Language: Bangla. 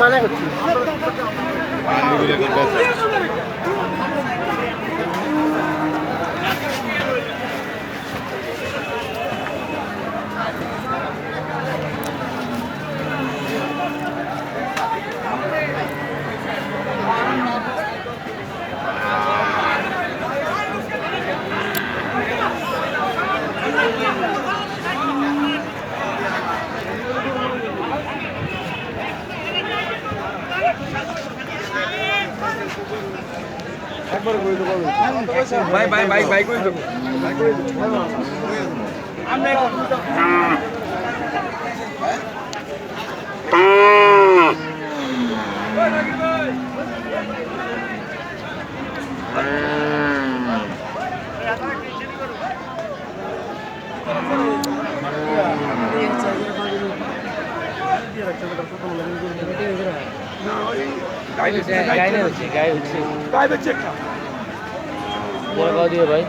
মানে করছি ভাই ভাই ভাই ভাই কই দেবো গায়ে হচ্ছে গায়ে হচ্ছে। গায়ে হচ্ছে একটা। বড় দিয়ে ভাই।